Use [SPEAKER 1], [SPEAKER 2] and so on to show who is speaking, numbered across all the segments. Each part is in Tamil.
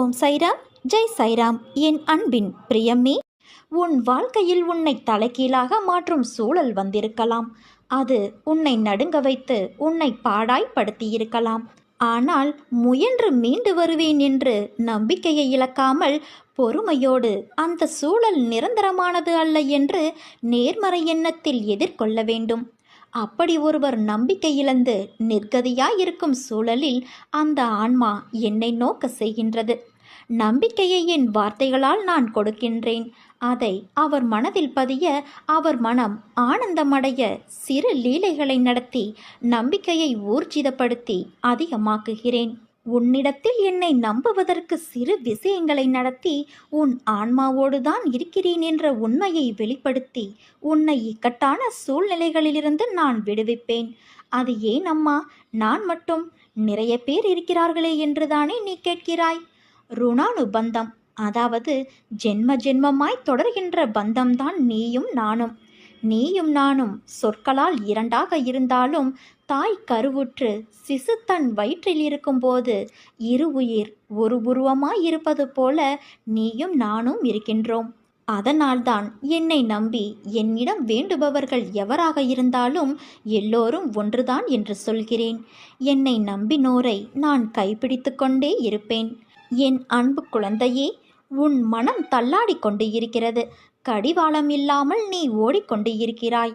[SPEAKER 1] ஓம் சைராம் ஜெய் சைராம். என் அன்பின் பிரியம்மே உன் வாழ்க்கையில் உன்னை தலைகீழாக மாற்றும் சூழல் வந்திருக்கலாம். அது உன்னை நடுங்க வைத்து உன்னை பாடாய்ப்படுத்தியிருக்கலாம். ஆனால் முயன்று மீண்டு வருவேன் என்று நம்பிக்கையை இழக்காமல் பொறுமையோடு அந்த சூழல் நிரந்தரமானது அல்ல என்று நேர்மறை எண்ணத்தில் எதிர்கொள்ள வேண்டும். அப்படி ஒருவர் நம்பிக்கை இழந்து நிர்கதியாயிருக்கும் சூழலில் அந்த ஆன்மா என்னை நோக்க செய்கின்றது. நம்பிக்கையை என் வார்த்தைகளால் நான் கொடுக்கின்றேன். அதை அவர் மனதில் பதிய அவர் மனம் ஆனந்தமடைய சிறு லீலைகளை நடத்தி நம்பிக்கையை ஊர்ஜிதப்படுத்தி அதிகமாக்குகிறேன். உன்னிடத்தில் என்னை நம்புவதற்கு சிறு விஷயங்களை நடத்தி உன் ஆன்மாவோடு தான் இருக்கிறேன் என்ற உண்மையை வெளிப்படுத்தி உன்னை இக்கட்டான சூழ்நிலைகளிலிருந்து நான் விடுவிப்பேன். அது ஏன் அம்மா? நான் மட்டும் நிறைய பேர் இருக்கிறார்களே என்றுதானே நீ கேட்கிறாய்? ருணானு பந்தம் அதாவது ஜென்ம ஜென்மமாய் தொடர்கின்ற பந்தம்தான் நீயும் நானும். நீயும் நானும் சொற்களால் இரண்டாக இருந்தாலும் தாய் கருவுற்று சிசு தன் வயிற்றில் இருக்கும்போது இரு உயிர் ஒரு உருவமாய் இருப்பது போல நீயும் நானும் இருக்கின்றோம். அதனால்தான் என்னை நம்பி என்னிடம் வேண்டுபவர்கள் எவராக இருந்தாலும் எல்லோரும் ஒன்றுதான் என்று சொல்கிறேன். என்னை நம்பினோரை நான் கைப்பிடித்து கொண்டே இருப்பேன். என் அன்பு குழந்தையே உன் மனம் தள்ளாடி கொண்டு இருக்கிறது. கடிவாளம் இல்லாமல் நீ ஓடிக்கொண்டு இருக்கிறாய்.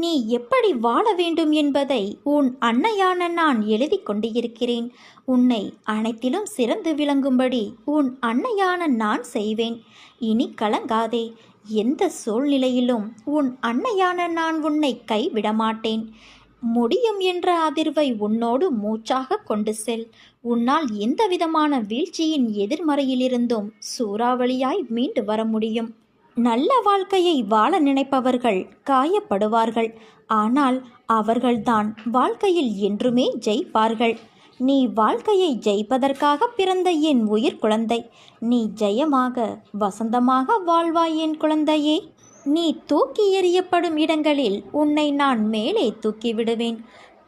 [SPEAKER 1] நீ எப்படி வாழ வேண்டும் என்பதை உன் அன்னையான நான் எழுதி கொண்டிருக்கிறேன். உன்னை அனைத்திலும் சிறந்து விளங்கும்படி உன் அன்னையான நான் செய்வேன். இனி கலங்காதே. எந்த சூழ்நிலையிலும் உன் அன்னையான நான் உன்னை கைவிட மாட்டேன் முடியும் என்ற அதிர்வை உன்னோடு மூச்சாக கொண்டு செல். உன்னால் எந்த விதமான வீழ்ச்சியின் எதிர்மறையிலிருந்தும் சூறாவளியாய் மீண்டு வர முடியும். நல்ல வாழ்க்கையை வாழ நினைப்பவர்கள் காயப்படுவார்கள். ஆனால் அவர்கள்தான் வாழ்க்கையில் என்றுமே ஜெயிப்பார்கள். நீ வாழ்க்கையை ஜெயிப்பதற்காக பிறந்த என் உயிர் குழந்தை. நீ ஜெயமாக வசந்தமாக வாழ்வாய் என் குழந்தையே. நீ தூக்கி எறியப்படும் இடங்களில் உன்னை நான் மேலே தூக்கி விடுவேன்.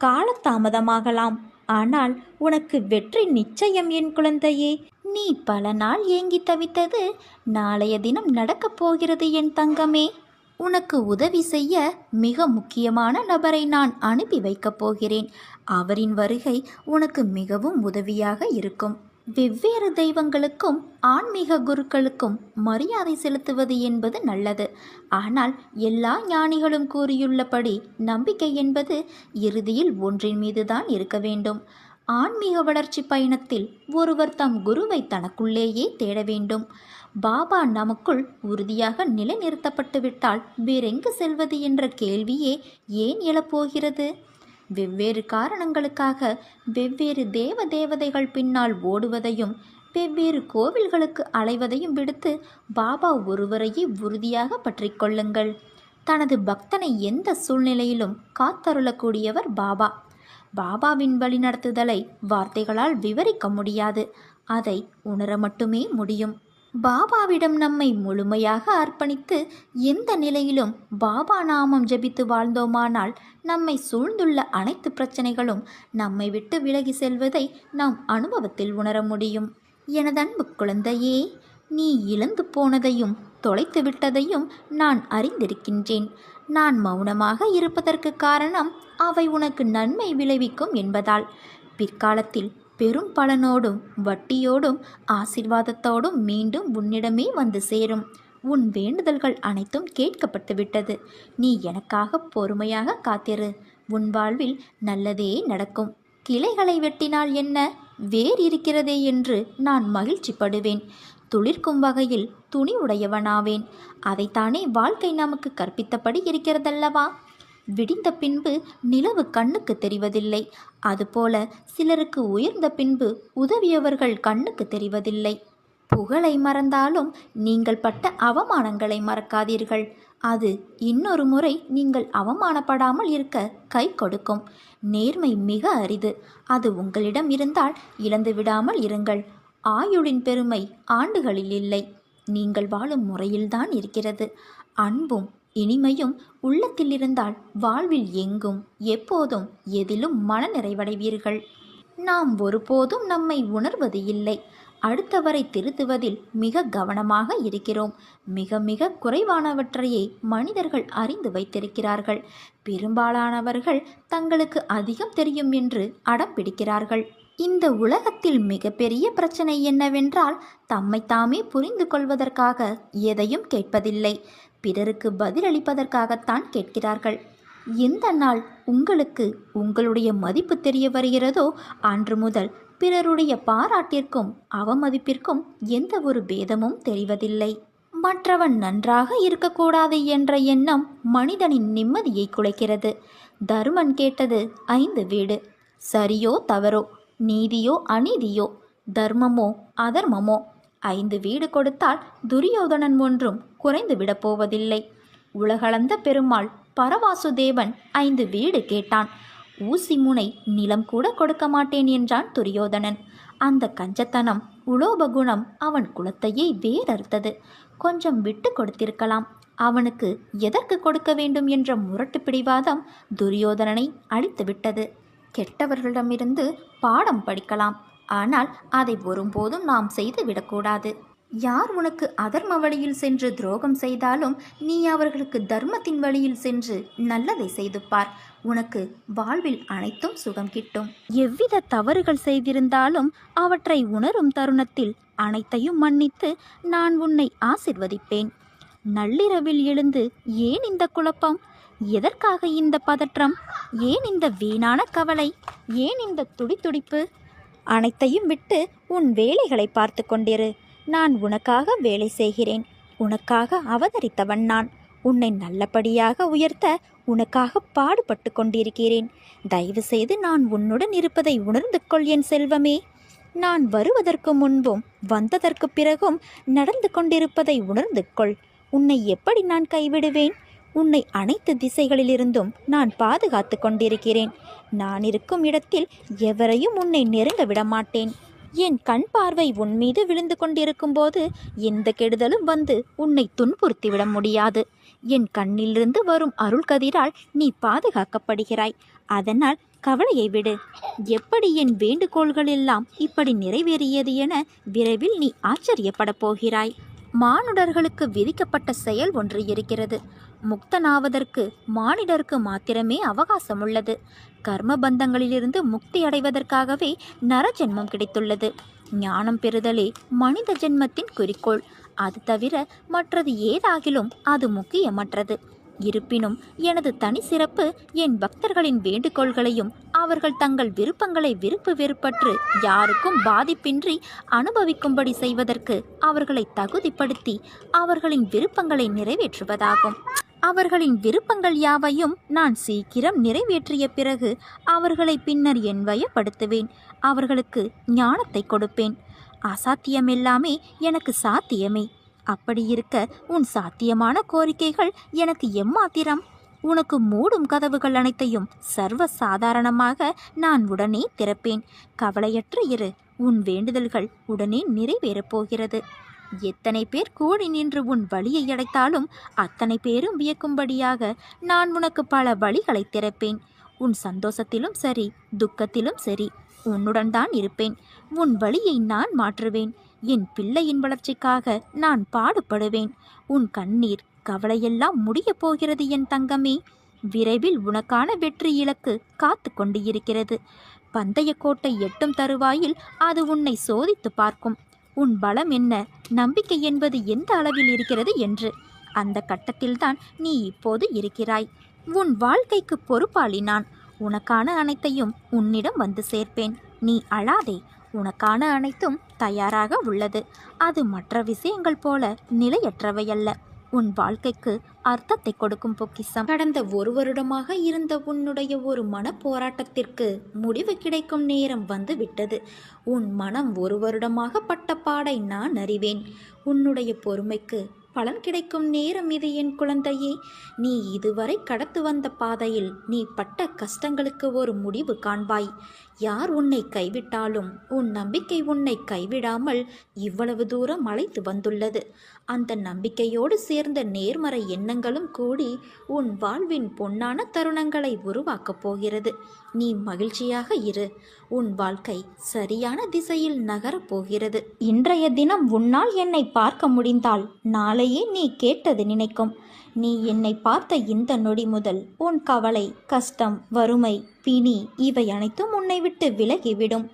[SPEAKER 1] காலதாமதமாகலாம். ஆனால் உனக்கு வெற்றி நிச்சயம் என் குழந்தையே. நீ பல நாள் ஏங்கி தவித்தது நாளைய தினம் நடக்கப் போகிறது என் தங்கமே. உனக்கு உதவி செய்ய மிக முக்கியமான நபரை நான் அனுப்பி வைக்கப் போகிறேன். அவரின் வருகை உனக்கு மிகவும் உதவியாக இருக்கும். வெவ்வேறு தெய்வங்களுக்கும் ஆன்மீக குருக்களுக்கும் மரியாதை செலுத்துவது என்பது நல்லது. ஆனால் எல்லா ஞானிகளும் கூறியுள்ளபடி நம்பிக்கை என்பது இறுதியில் ஒன்றின் மீதுதான் இருக்க வேண்டும். ஆன்மீக வளர்ச்சி பயணத்தில் ஒருவர் தம் குருவை தனக்குள்ளேயே தேட வேண்டும். பாபா நமக்குள் உறுதியாக நிலைநிறுத்தப்பட்டுவிட்டால் வேறெங்கு செல்வது என்ற கேள்வியே ஏன் எழப்போகிறது? வெவ்வேறு காரணங்களுக்காக வெவ்வேறு தேவ தேவதைகள் பின்னால் ஓடுவதையும் வெவ்வேறு கோவில்களுக்கு அலைவதையும் விடுத்து பாபா ஒருவரையே உறுதியாக பற்றி கொள்ளுங்கள். தனது பக்தனை எந்த சூழ்நிலையிலும் காத்தருளக்கூடியவர் பாபா. பாபாவின் வழிநடத்துதலை வார்த்தைகளால் விவரிக்க முடியாது. அதை உணர மட்டுமே முடியும். பாபாவிடம் நம்மை முழுமையாக அர்ப்பணித்து எந்த நிலையிலும் பாபா நாமம் ஜெபித்து வாழ்ந்தோமானால் நம்மை சூழ்ந்துள்ள அனைத்து பிரச்சனைகளும் நம்மை விட்டு விலகி செல்வதை நாம் அனுபவத்தில் உணர முடியும். எனதன்பு குழந்தையே நீ இழந்து போனதையும் தொலைத்து விட்டதையும் நான் அறிந்திருக்கின்றேன். நான் மௌனமாக இருப்பதற்கு காரணம் அவை உனக்கு நன்மை விளைவிக்கும் என்பதால். பிற்காலத்தில் பெரும் பலனோடும் வட்டியோடும் ஆசிர்வாதத்தோடும் மீண்டும் உன்னிடமே வந்து சேரும். உன் வேண்டுதல்கள் அனைத்தும் கேட்கப்பட்டு விட்டது நீ எனக்காக பொறுமையாக காத்திரு. உன் வாழ்வில் நல்லதே நடக்கும். கிளைகளை வெட்டினால் என்ன? வேர் இருக்கிறதே என்று நான் மகிழ்ச்சிப்படுவேன். துளிர்க்கும் வகையில் துணி உடையவனாவேன். அதைத்தானே வாழ்க்கை நமக்கு கற்பித்தபடி இருக்கிறதல்லவா? விடிந்த பின்பு நிலவு கண்ணுக்கு தெரிவதில்லை. அதுபோல சிலருக்கு உயர்ந்த பின்பு உதவியவர்கள் கண்ணுக்கு தெரிவதில்லை. புகழை மறந்தாலும் நீங்கள் பட்ட அவமானங்களை மறக்காதீர்கள். அது இன்னொரு முறை நீங்கள் அவமானப்படாமல் இருக்க கை கொடுக்கும். நேர்மை மிக அரிது. அது உங்களிடம் இருந்தால் இழந்து விடாமல் இருங்கள். ஆயுளின் பெருமை ஆண்டுகளில் இல்லை. நீங்கள் வாழும் முறையில்தான் இருக்கிறது. அன்பும் இனிமையும் உள்ளத்தில் இருந்தால் வாழ்வில் எங்கும் எப்போதும் எதிலும் மனநிறைவடைவீர்கள். நாம் ஒருபோதும் நம்மை உணர்வது இல்லை. அடுத்தவரை திருத்துவதில் மிக கவனமாக இருக்கிறோம். மிக மிக குறைவானவற்றையே மனிதர்கள் அறிந்து வைத்திருக்கிறார்கள். பெரும்பாலானவர்கள் தங்களுக்கு அதிகம் தெரியும் என்று அடம் பிடிக்கிறார்கள். இந்த உலகத்தில் மிகப்பெரிய பிரச்சனை என்னவென்றால் தம்மை தாமே புரிந்து கொள்வதற்காக எதையும் கேட்பதில்லை. பிறருக்கு பதிலளிப்பதற்காகத்தான் கேட்கிறார்கள். எந்த நாள் உங்களுக்கு உங்களுடைய மதிப்பு தெரிய வருகிறதோ அன்று முதல் பிறருடைய பாராட்டிற்கும் அவமதிப்பிற்கும் எந்த ஒரு பேதமும் தெரிவதில்லை. மற்றவன் நன்றாக இருக்கக்கூடாது என்ற எண்ணம் மனிதனின் நிம்மதியை குலைக்கிறது. தருமன் கேட்டது ஐந்து வீடு. சரியோ தவறோ? நீதியோ அநீதியோ தர்மமோ அதர்மமோ? ஐந்து வீடு கொடுத்தால் துரியோதனன் ஒன்றும் குறைந்து விடப் போவதில்லை. உலகளந்த பெருமாள் பரவாசுதேவன் ஐந்து வீடு கேட்டான். ஊசி முனை நிலம் கூட கொடுக்க மாட்டேன் என்றான் துரியோதனன். அந்த கஞ்சத்தனம் உலோபகுணம் அவன் குலத்தையே வேறறுத்தது. கொஞ்சம் விட்டு கொடுத்திருக்கலாம். அவனுக்கு எதற்கு கொடுக்க வேண்டும் என்ற முரட்டு பிடிவாதம் துரியோதனனை அழித்துவிட்டது. கெட்டவர்களிடமிருந்து பாடம் படிக்கலாம். ஆனால் அதை ஒருபோதும் நாம் செய்து விடக்கூடாது. யார் உனக்கு அதர்ம வழியில் சென்று துரோகம் செய்தாலும் நீ அவர்களுக்கு தர்மத்தின் வழியில் சென்று நல்லதை செய்து பார். உனக்கு வாழ்வில் அனைத்தும் சுகம் கிட்டும். எவ்வித தவறுகள் செய்திருந்தாலும் அவற்றை உணரும் தருணத்தில் அனைத்தையும் மன்னித்து நான் உன்னை ஆசிர்வதிப்பேன். நள்ளிரவில் எழுந்து ஏன் இந்த குழப்பம்? எதற்காக இந்த பதற்றம்? ஏன் இந்த வீணான கவலை? ஏன் இந்த துடிதுடிப்பு அனைத்தையும் விட்டு உன் வேலைகளை பார்த்து கொண்டிரு. நான் உனக்காக வேலை செய்கிறேன். உனக்காக அவதரித்தவன் நான். உன்னை நல்லபடியாக உயர்த்த உனக்காக பாடுபட்டு கொண்டிருக்கிறேன். தயவு செய்து நான் உன்னுடன் இருப்பதை உணர்ந்து கொள் என் செல்வமே. நான் வருவதற்கு முன்பும் வந்ததற்கு பிறகும் நடந்து கொண்டிருப்பதை உணர்ந்து கொள். உன்னை எப்படி நான் கைவிடுவேன்? உன்னை அனைத்து திசைகளிலிருந்தும் நான் பாதுகாத்து கொண்டிருக்கிறேன். நான் இருக்கும் இடத்தில் எவரையும் உன்னை நெருங்க விடமாட்டேன். என் கண் பார்வை உன் மீது விழுந்து கொண்டிருக்கும் போது எந்த கெடுதலும் வந்து உன்னை துன்புறுத்திவிட முடியாது. என் கண்ணிலிருந்து வரும் அருள் கதிரால் நீ பாதுகாக்கப்படுகிறாய். அதனால் கவலையை விடு. எப்படி என் வேண்டுகோள்கள் எல்லாம் இப்படி நிறைவேறியது என விரைவில் நீ ஆச்சரியப்படப் போகிறாய். மானுடர்களுக்கு விதிக்கப்பட்ட செயல் ஒன்று இருக்கிறது. முக்தனாவதற்கு மானிடருக்கு மாத்திரமே அவகாசம் உள்ளது கர்ம பந்தங்களிலிருந்து முக்தி அடைவதற்காகவே நரஜென்மம் கிடைத்துள்ளது. ஞானம் பெறுதலே மனித ஜென்மத்தின் குறிக்கோள். அது தவிர மற்றது ஏதாகிலும் அது முக்கியமற்றது. இருப்பினும் எனது தனி சிறப்பு என் பக்தர்களின் வேண்டுகோள்களையும் அவர்கள் தங்கள் விருப்பங்களை விருப்பு வெறுப்பற்று யாருக்கும் பாதிப்பின்றி அனுபவிக்கும்படி செய்வதற்கு அவர்களை தகுதிப்படுத்தி அவர்களின் விருப்பங்களை நிறைவேற்றுவதாகும். அவர்களின் விருப்பங்கள் யாவையும் நான் சீக்கிரம் நிறைவேற்றிய பிறகு அவர்களை பின்னர் என் வயப்படுத்துவேன் அவர்களுக்கு ஞானத்தை கொடுப்பேன். அசாத்தியமெல்லாமே எனக்கு சாத்தியமே. அப்படி இருக்க உன் சாத்தியமான கோரிக்கைகள் எனக்கு எம்மாத்திரம்? உனக்கு மூடும் கதவுகள் அனைத்தையும் சர்வ சாதாரணமாக நான் உடனே திறப்பேன். கவலையற்று இரு. உன் வேண்டுதல்கள் உடனே நிறைவேறப் போகிறது. எத்தனை பேர் கூடி நின்று உன் வழியை அடைத்தாலும் அத்தனை பேரும் வியக்கும்படியாக நான் உனக்கு பல வழிகளை திறப்பேன். உன் சந்தோஷத்திலும் சரி துக்கத்திலும் சரி உன்னுடன் தான் இருப்பேன். உன் வழியை நான் மாற்றுவேன். என் பிள்ளையின் வளர்ச்சிக்காக நான் பாடுபடுவேன். உன் கண்ணீர் கவலையெல்லாம் முடியப் போகிறது என் தங்கமே. விரைவில் உனக்கான வெற்றி இலக்கு காத்து கொண்டு இருக்கிறது பந்தய கோட்டை எட்டும் தருவாயில் அது உன்னை சோதித்து பார்க்கும். உன் பலம் என்ன? நம்பிக்கை என்பது எந்த அளவில் இருக்கிறது என்று? அந்த கட்டத்தில்தான் நீ இப்போது இருக்கிறாய். உன் வாழ்க்கைக்கு பொறுப்பாளி நான் உனக்கான அனைத்தையும் உன்னிடம் வந்து சேர்ப்பேன். நீ அழாதே. உனக்கான அனைத்தும் தயாராக உள்ளது. அது மற்ற விஷயங்கள் போல நிலையற்றவையல்ல. உன் வாழ்க்கைக்கு அர்த்தத்தை கொடுக்கும் பொக்கிசம் கடந்த ஒரு வருடமாக இருந்த உன்னுடைய ஒரு மன போராட்டத்திற்கு முடிவு கிடைக்கும் நேரம் வந்து விட்டது உன் மனம் ஒரு வருடமாக பட்ட பாடை நான் அறிவேன். உன்னுடைய பொறுமைக்கு பலன் கிடைக்கும் நேரம் இது என் குழந்தையே. நீ இதுவரை கடத்து வந்த பாதையில் நீ பட்ட கஷ்டங்களுக்கு ஒரு முடிவு காண்பாய். யார் உன்னை கைவிட்டாலும் உன் நம்பிக்கை உன்னை கைவிடாமல் இவ்வளவு தூரம் அழைத்து வந்துள்ளது. அந்த நம்பிக்கையோடு சேர்ந்த நேர்மறை எண்ணங்களும் கூடி உன் வாழ்வின் பொன்னான தருணங்களை உருவாக்கப் போகிறது. நீ மகிழ்ச்சியாக இரு. உன் வாழ்க்கை சரியான திசையில் நகரப் போகிறது. இன்றைய தினம் உன்னால் என்னை பார்க்க முடிந்தால் நாளையே நீ கேட்டது நினைக்கும். நீ என்னை பார்த்த இந்த நொடி முதல் உன் கவலை கஷ்டம் வறுமை பிணி இவை அனைத்தும் உன்னை விட்டு விலகிவிடும்.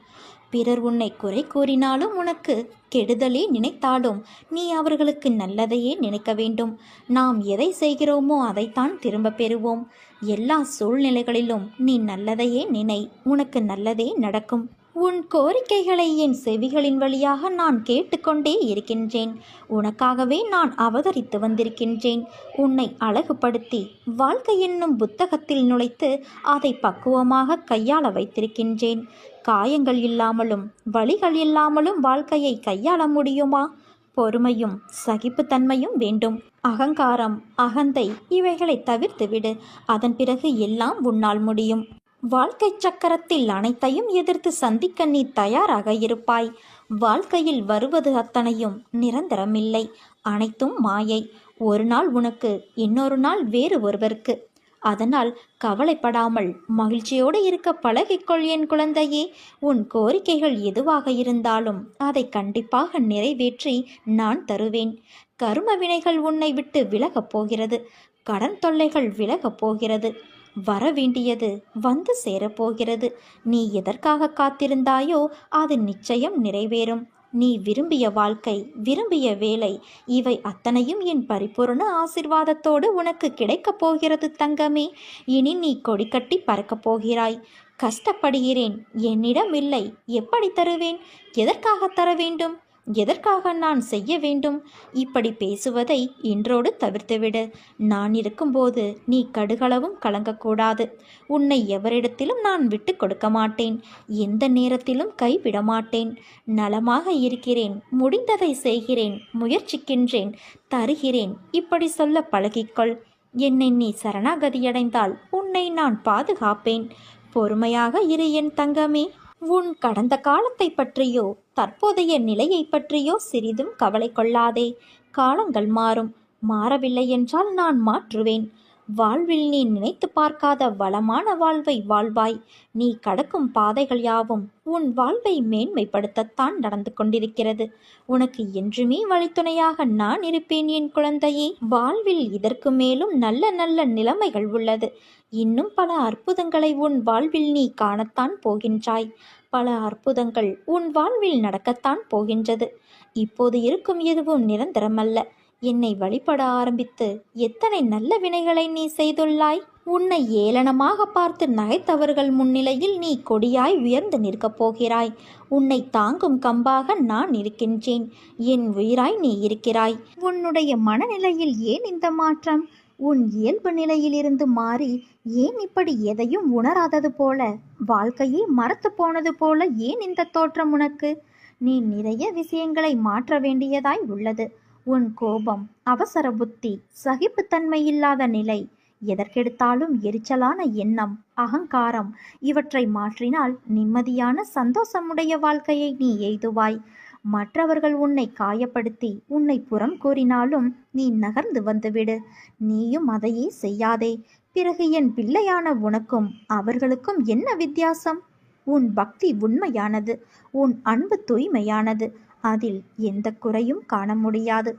[SPEAKER 1] பிறர் உன்னை குறை கூறினாலும் உனக்கு கெடுதலே நினைத்தாலும் நீ அவர்களுக்கு நல்லதையே நினைக்க வேண்டும். நாம் எதை செய்கிறோமோ அதைத்தான் திரும்ப பெறுவோம். எல்லா சூழ்நிலைகளிலும் நீ நல்லதையே நினை உனக்கு நல்லதே நடக்கும். உன் கோரிக்கைகளை என் செவிகளின் வழியாக நான் கேட்டுக்கொண்டே இருக்கின்றேன். உனக்காகவே நான் அவதரித்து வந்திருக்கின்றேன். உன்னை அழகுபடுத்தி வாழ்க்கை என்னும் புத்தகத்தில் நுழைத்து அதை பக்குவமாக கையாள வைத்திருக்கின்றேன். காயங்கள் இல்லாமலும் வழிகள் இல்லாமலும் வாழ்க்கையை கையாள முடியுமா? பொறுமையும் சகிப்புத்தன்மையும் வேண்டும். அகங்காரம் அகந்தை இவைகளை தவிர்த்துவிடு. அதன் பிறகு எல்லாம் உன்னால் முடியும். வாழ்க்கை சக்கரத்தில் அனைத்தையும் எதிர்த்து சந்திக்க நீ தயாராக இருப்பாய். வாழ்க்கையில் வருவது அத்தனையும் நிரந்தரமில்லை. அனைத்தும் மாயை. ஒரு நாள் உனக்கு இன்னொரு நாள் வேறு ஒருவருக்கு. அதனால் கவலைப்படாமல் மகிழ்ச்சியோடு இருக்க பழகிக்கொள் என் குழந்தையே. உன் கோரிக்கைகள் எதுவாக இருந்தாலும் அதை கண்டிப்பாக நிறைவேற்றி நான் தருவேன். கரும வினைகள் உன்னை விட்டு விலகப் போகிறது. கடன் தொல்லைகள் விலகப் போகிறது. வர வேண்டியது வந்து சேரப்போகிறது. நீ எதற்காக காத்திருந்தாயோ அது நிச்சயம் நிறைவேறும். நீ விரும்பிய வாழ்க்கை விரும்பிய வேலை இவை அத்தனையும் என் பரிபூர்ண ஆசிர்வாதத்தோடு உனக்கு கிடைக்கப் போகிறது தங்கமே. இனி நீ கொடிக்கட்டி பறக்கப் போகிறாய். கஷ்டப்படுகிறேன். என்னிடம் இல்லை. எப்படி தருவேன்? எதற்காக தர வேண்டும் எதற்காக நான் செய்ய வேண்டும்? இப்படி பேசுவதை இன்றோடு தவிர்த்துவிடு. நான் இருக்கும்போது நீ கடுகளவும் கலங்கக்கூடாது. உன்னை எவரிடத்திலும் நான் விட்டு கொடுக்க மாட்டேன். எந்த நேரத்திலும் கைவிட மாட்டேன். நலமாக இருக்கிறேன். முடிந்ததை செய்கிறேன். முயற்சிக்கின்றேன். தருகிறேன். இப்படி சொல்ல பழகிக்கொள். என்னை நீ சரணாகதியடைந்தால் உன்னை நான் பாதுகாப்பேன். பொறுமையாக இரு என் தங்கமே. உன் கடந்த காலத்தை பற்றியோ தற்போதைய நிலையை பற்றியோ சிறிதும் கவலை கொள்ளாதே. காலங்கள் மாறும். மாறவில்லை என்றால் நான் மாற்றுவேன். வாழ்வில் நீ நினைத்து பார்க்காத வளமான வாழ்வை வாழ்வாய். நீ கடக்கும் பாதைகள் யாவும் உன் வாழ்வை மேன்மைப்படுத்தத்தான் நடந்து கொண்டிருக்கிறது. உனக்கு என்றுமே வழித்துணையாக நான் இருப்பேன் என் குழந்தையே. வாழ்வில் இதற்கு மேலும் நல்ல நல்ல நிலைமைகள் உள்ளது. இன்னும் பல அற்புதங்களை உன் வாழ்வில் நீ காணத்தான் போகின்றாய். பல அற்புதங்கள் உன் வாழ்வில் நடக்கத்தான் போகின்றது. இப்போது இருக்கும் எதுவும் நிரந்தரமல்ல. என்னை வழிபட ஆரம்பித்து எத்தனை நல்ல வினைகளை நீ செய்துள்ளாய். உன்னை ஏளனமாக பார்த்து நகைத்தவர்கள் முன்னிலையில் நீ கொடியாய் உயர்ந்து நிற்கப் போகிறாய். உன்னை தாங்கும் கம்பாக நான் இருக்கின்றேன். என் உயிராய் நீ இருக்கிறாய். உன்னுடைய மனநிலையில் ஏன் இந்த மாற்றம்? உன் இயல்பு நிலையிலிருந்து மாறி ஏன் இப்படி எதையும் உணராதது போல? வாழ்க்கையை மறத்து போனது போல ஏன் இந்த தோற்றம் உனக்கு? நீ நிறைய விஷயங்களை மாற்ற வேண்டியதாய் உள்ளது. உன் கோபம் அவசர புத்தி சகிப்புத்தன்மை இல்லாத நிலை எதற்கெடுத்தாலும் எரிச்சலான எண்ணம் அகங்காரம் இவற்றை மாற்றினால் நிம்மதியான சந்தோஷமுடைய வாழ்க்கையை நீ எய்துவாய். மற்றவர்கள் உன்னை காயப்படுத்தி உன்னை புறம் கூறினாலும் நீ நகர்ந்து வந்துவிடு. நீயும் அதையே செய்யாதே. பிறகு என் பிள்ளையான உனக்கும் அவர்களுக்கும் என்ன வித்தியாசம்? உன் பக்தி உண்மையானது உன் அன்பு தூய்மையானது அதில் எந்த குறையும் காண முடியாது.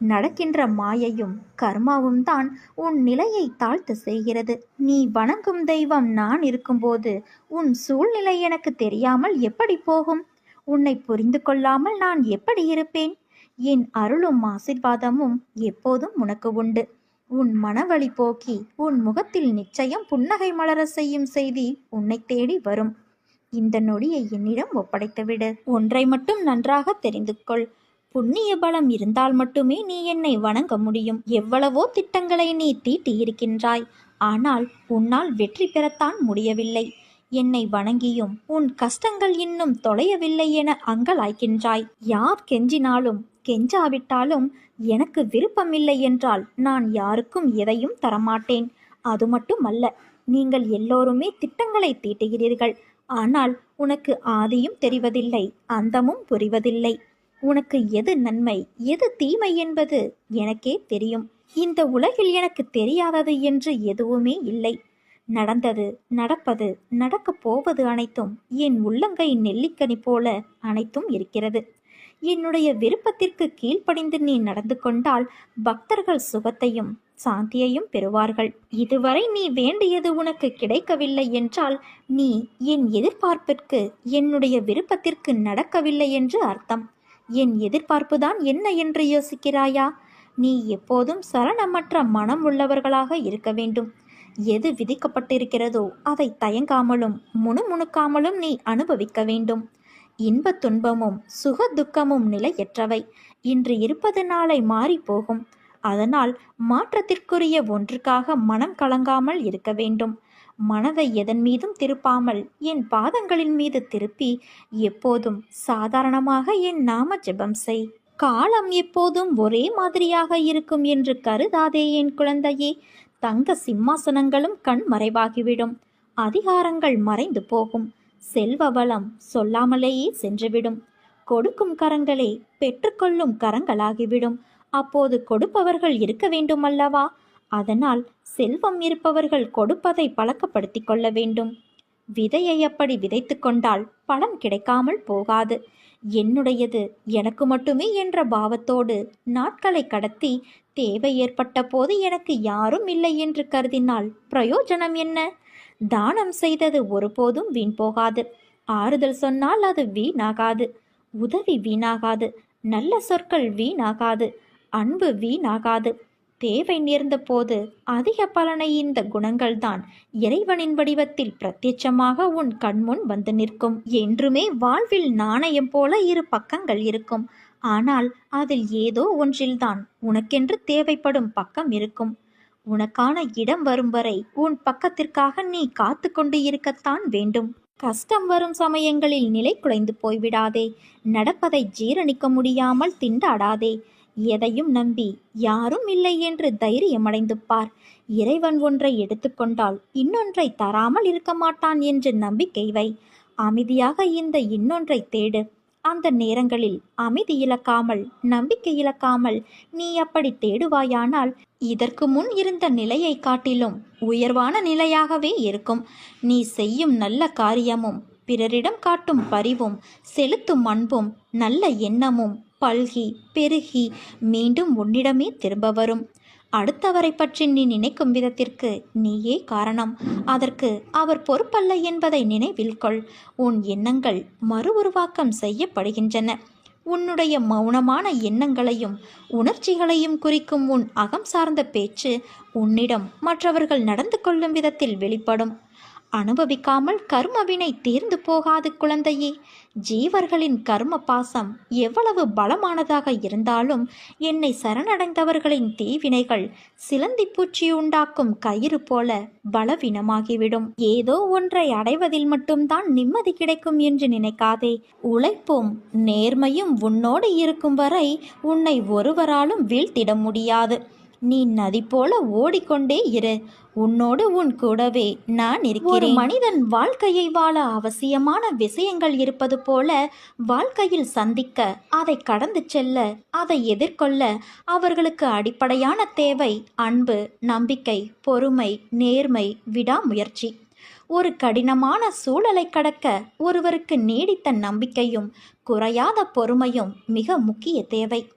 [SPEAKER 1] நடக்கின்ற மாயையும் கர்மாவும் தான் உன் நிலையை தாழ்த்து செய்கிறது. நீ வணங்கும் தெய்வம் நான் இருக்கும்போது உன் சூழ்நிலை எனக்கு தெரியாமல் எப்படி போகும்? உன்னை புரிந்து கொள்ளாமல் நான் எப்படி இருப்பேன்? என் அருளும் ஆசிர்வாதமும் எப்போதும் உனக்கு உண்டு. உன் மனவழி போக்கி உன் முகத்தில் நிச்சயம் புன்னகை மலர செய்யும் செய்தி உன்னை தேடி வரும். இந்த நொடியை என்னிடம் ஒப்படைத்துவிடு ஒன்றை மட்டும் நன்றாக தெரிந்து கொள். புண்ணிய பலம் இருந்தால் மட்டுமே நீ என்னை வணங்க முடியும். எவ்வளவோ திட்டங்களை நீ தீட்டியிருக்கின்றாய். ஆனால் உன்னால் வெற்றி பெறத்தான் முடியவில்லை. என்னை வணங்கியும் உன் கஷ்டங்கள் இன்னும் தொலையவில்லை என அங்கலாய்க்கின்றாய். யார் கெஞ்சினாலும் கெஞ்சாவிட்டாலும் எனக்கு விருப்பமில்லை என்றால் நான் யாருக்கும் எதையும் தரமாட்டேன். அது மட்டுமல்ல நீங்கள் எல்லோருமே திட்டங்களை தீட்டுகிறீர்கள். ஆனால் உனக்கு ஆதியும் தெரிவதில்லை அந்தமும் புரிவதில்லை. உனக்கு எது நன்மை எது தீமை என்பது எனக்கே தெரியும். இந்த உலகில் எனக்கு தெரியாதது என்று எதுவுமே இல்லை. நடந்தது நடப்பது நடக்கப் போவது அனைத்தும் என் உள்ளங்கை நெல்லிக்கனி போல அனைத்தும் இருக்கிறது. என்னுடைய விருப்பத்திற்கு கீழ்ப்படிந்து நீ நடந்து கொண்டால் பக்தர்கள் சுகத்தையும் சாந்தியையும் பெறுவார்கள். இதுவரை நீ வேண்டியது உனக்கு கிடைக்கவில்லை என்றால் நீ என் எதிர்பார்ப்பிற்கு என்னுடைய விருப்பத்திற்கு நடக்கவில்லை என்று அர்த்தம். என் எதிர்பார்ப்புதான் என்ன என்று யோசிக்கிறாயா? நீ எப்போதும் சரணமற்ற மனம் உள்ளவர்களாக இருக்க வேண்டும். எது விதிக்கப்பட்டிருக்கிறதோ அதை தயங்காமலும் முணுமுணுக்காமலும் நீ அனுபவிக்க வேண்டும். இன்பத் துன்பமும் சுக துக்கமும் நிலையற்றவை. இன்று இருப்பது நாளை மாறி போகும் அதனால் மாற்றத்திற்குரிய ஒன்றுக்காக மனம் கலங்காமல் இருக்க வேண்டும். மனதை எதன் மீதும் திருப்பாமல் என் பாதங்களின் மீது திருப்பி எப்போதும் சாதாரணமாக என் நாம ஜெபம் செய். காலம் எப்போதும் ஒரே மாதிரியாக இருக்கும் என்று கருதாதே என் குழந்தையே. தங்க சிம்மாசனங்களும் கண் மறைவாகிவிடும். அதிகாரங்கள் மறைந்து போகும். செல்வ வளம் சொல்லாமலேயே சென்றுவிடும். கொடுக்கும் கரங்களே பெற்றுக்கொள்ளும் கரங்களாகிவிடும். அப்போது கொடுப்பவர்கள் இருக்க வேண்டுமல்லவா? அதனால் செல்வம் இருப்பவர்கள் கொடுப்பதை பழக்கப்படுத்திக் கொள்ள வேண்டும். விதையை அப்படி விதைத்து கொண்டால் பலன் கிடைக்காமல் போகாது. என்னுடையது எனக்கு மட்டுமே என்ற பாவத்தோடு நாட்களை கடத்தி தேவை ஏற்பட்ட போது எனக்கு யாரும் இல்லை என்று கருதினால் பிரயோஜனம் என்ன? தானம் செய்தது ஒருபோதும் வீண் போகாது. ஆறுதல் சொன்னால் அது வீணாகாது. உதவி வீணாகாது. நல்ல சொற்கள் வீணாகாது. அன்பு வீணாகாது. தேவை நேர்ந்த போது அதிக பலனை இந்த குணங்கள்தான் இறைவனின் வடிவத்தில் பிரத்யட்சமாக உன் கண்முன் வந்து நிற்கும். என்றுமே வாழ்வில் நாணயம் போல இரு பக்கங்கள் இருக்கும். ஆனால் அதில் ஏதோ ஒன்றில்தான். உனக்கென்று தேவைப்படும் பக்கம் இருக்கும். உனக்கான இடம் வரும் வரை உன் பக்கத்திற்காக நீ காத்து கொண்டு இருக்கத்தான் வேண்டும். கஷ்டம் வரும் சமயங்களில் நிலை குலைந்து போய்விடாதே. நடப்பதை ஜீரணிக்க முடியாமல் திண்டாடாதே. எதையும் நம்பி யாரும் இல்லை என்று தைரியமடைந்து பார். இறைவன் ஒன்றை எடுத்துக்கொண்டால் இன்னொன்றை தராமல் இருக்க மாட்டான் என்று நம்பிக்கை வை. அமைதியாக இந்த இன்னொன்றை தேடு. அந்த நேரங்களில் அமைதி இழக்காமல் நம்பிக்கை இழக்காமல் நீ அப்படி தேடுவாயானால் இதற்கு முன் இருந்த நிலையை காட்டிலும் உயர்வான நிலையாகவே இருக்கும். நீ செய்யும் நல்ல காரியமும் பிறரிடம் காட்டும் பரிவும் செலுத்தும் அன்பும் நல்ல எண்ணமும் பல்கி பெருகி மீண்டும் உன்னிடமே திரும்ப வரும். அடுத்தவரை பற்றி நீ நினைக்கும் விதத்திற்கு நீயே காரணம். அதற்கு அவர் பொறுப்பல்ல என்பதை நினைவில் கொள். உன் எண்ணங்கள் மறு உருவாக்கம் செய்யப்படுகின்றன. உன்னுடைய மௌனமான எண்ணங்களையும் உணர்ச்சிகளையும் குறிக்கும் உன் அகம் சார்ந்த பேச்சு உன்னிடம் மற்றவர்கள் நடந்து கொள்ளும் விதத்தில் வெளிப்படும். அனுபவிக்காமல் கர்மவினை தீர்ந்து போகாது குழந்தையே. ஜீவர்களின் கர்ம பாசம் எவ்வளவு பலமானதாக இருந்தாலும் என்னை சரணடைந்தவர்களின் தீவினைகள் சிலந்தி பூச்சி உண்டாக்கும் கயிறு போல பலவீனமாகிவிடும். ஏதோ ஒன்றை அடைவதில் மட்டும்தான் நிம்மதி கிடைக்கும் என்று நினைக்காதே. உழைப்பும் நேர்மையும் உன்னோடு இருக்கும் வரை உன்னை ஒருவராலும் வீழ்த்திட முடியாது. நீ நதி போல ஓடிக்கொண்டே இரு. உன்னோடு உன் கூடவே நான் இருக்கிறேன். மனிதன் வாழ்க்கையை வாழ அவசியமான விஷயங்கள் இருப்பது போல வாழ்க்கையில் சந்திக்க அதை கடந்து செல்ல அதை எதிர்கொள்ள அவர்களுக்கு அடிப்படையான தேவை அன்பு நம்பிக்கை பொறுமை நேர்மை விடாமுயற்சி. ஒரு கடினமான சூழலை கடக்க ஒருவருக்கு நீடித்த நம்பிக்கையும் குறையாத பொறுமையும் மிக முக்கிய தேவை.